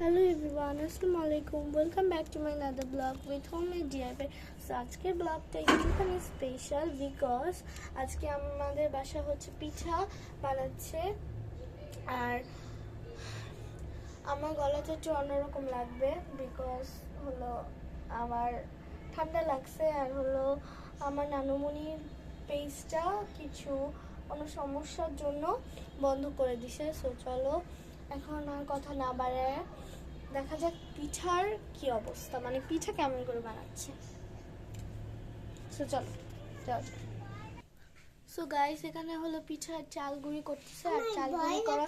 Hello everyone আসসালামু আলাইকুম welcome back to my another vlog with home DIY so আজকের ব্লগটা একটুখানি স্পেশাল বিকজ আজকে আমাদের বাসা হচ্ছে পিঠা বানাচ্ছে। আর আমার গলাটা একটু অন্যরকম লাগবে বিকজ হলো আমার ঠান্ডা লাগছে আর হলো আমার নানুমণির পেজটা কিছু কোনো সমস্যার জন্য বন্ধ করে দিছে। সো চলো এখন আর কথা না বাড়ে দেখা যাক পিঠার কি অবস্থা। মানে পিঠা কেমন করে বানাচ্ছে। সো চলো যাও সো গাইস এখানে হলো পিঠার চাল গুঁড়ি করতেছে আর চাল গুঁড়ি করা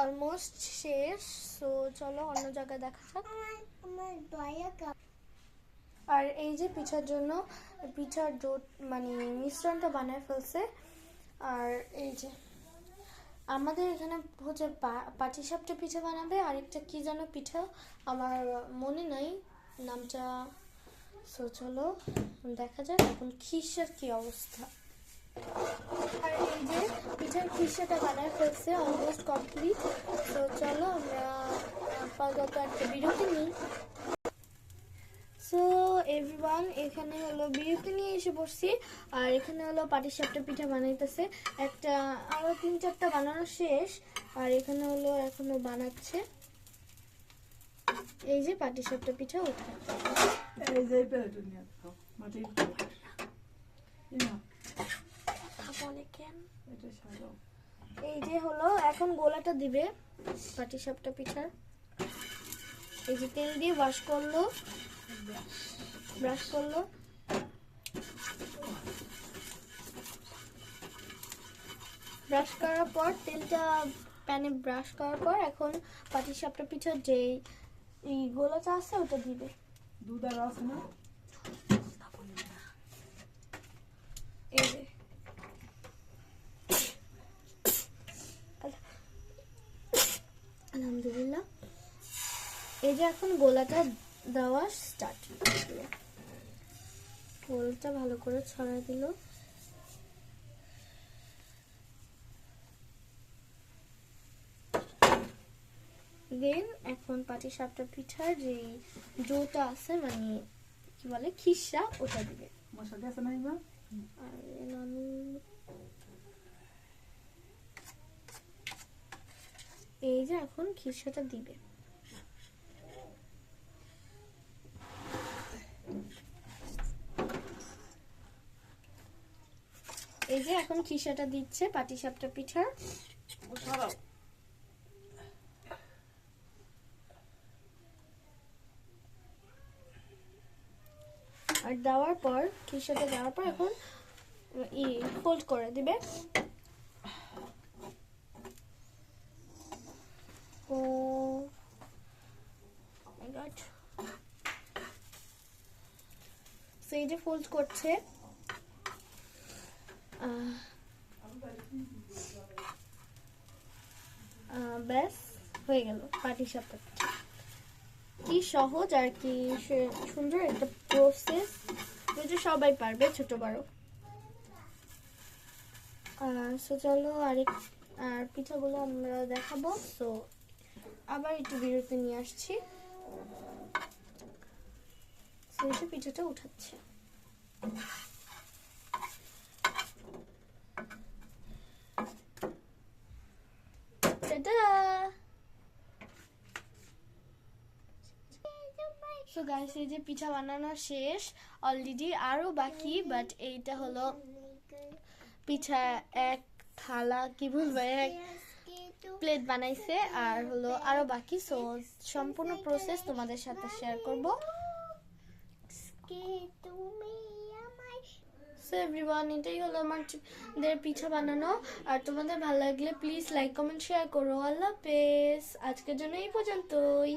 অলমোস্ট শেষ। সো চলো অন্য জায়গায় দেখা যাক। আর এই যে পিঠার জন্য পিঠার ডো মানে মিশ্রণটা বানায় ফেলছে। আর এই যে আমাদের এখানে হচ্ছে পাটিসাপটা পিঠা বানাবে, আরেকটা কি যেন পিঠা? আমার মনে নাই, নামটা সো দেখা যাক এখন খিসের কি অবস্থা। আর এই যে পিঠার খিসাটা বানায় ফেলছে অলমোস্ট কমপ্লিট তো চলো আমরা আপাতত একটা বিরতি নিই। এভরিওয়ান এখানে হলো বিরতি নিয়ে এসে বসছি আর এখানে হলো পাটিসাপটা পিঠা বানাইতেছে। একটা আরও তিন চারটা বানানো শেষ আর এখানে হলো এখনও বানাচ্ছে। এই যে পাটিসাপটা পিঠা ওঠা যে। এই যে হলো এখন গোলাটা দিবে পাটিসাপটা পিঠা এই যে তেল দিয়ে ওয়াশ করল। ব্রাশ করল। ব্রাশ করার পর তেলটা প্যানে ব্রাশ করার পর এখন পাটিসাপটা পিঠার যে এই গোলাটা আছে ওটা দিবে। দুধ আর আছে না? এই যে। আলহামদুলিল্লাহ। এই যে এখন গোলাটা দেওয়া স্টার্ট গোলটা ভালো করে ছড়াই দিল। দেন এখন পাটি সাপটা পিঠার যে জোটা আছে মানে কি বলে খিসা ওটা দিবে। মশা গেছে না আর নানু এই যে এখন খিসাটা দিবে। এই যে এখন খিসাটা দিচ্ছে পাটিসাপটা পিঠার ও সরাও আর দেওয়ার পর খিসাটা দেওয়ার পর এখন ই ফোল্ড করে দিবে। ও এই যে ফোল্ড করছে হয়ে গেল পাটি সাপটা কি সহজ আর কি সুন্দর একটা প্রসেস যেটা সবাই পারবে, ছোট বড়। সো চলো আরেক, আর পিঠাগুলো আমরা দেখাবো। সো আবার একটু বিরতি নিয়ে আসছি। এই পিঠাটা উঠাচ্ছে। Ta-da! সো গাইস এই যে পিঠা বানানো শেষ অলরেডি আরও বাকি বাট এইটা হলো পিঠা এক থালা, কি বলব, এক প্লেট বানাইছে, আর হলো আরও বাকি সো সম্পূর্ণ প্রসেস তোমাদের সাথে শেয়ার করব। সো এভরিওয়ান এটাই হলো আমাদের পিঠা বানানো, আর তোমাদের ভালো লাগলে প্লিজ লাইক কমেন্ট শেয়ার করো। আল্লাহ হাফেজ। আজকের জন্য এই পর্যন্তই।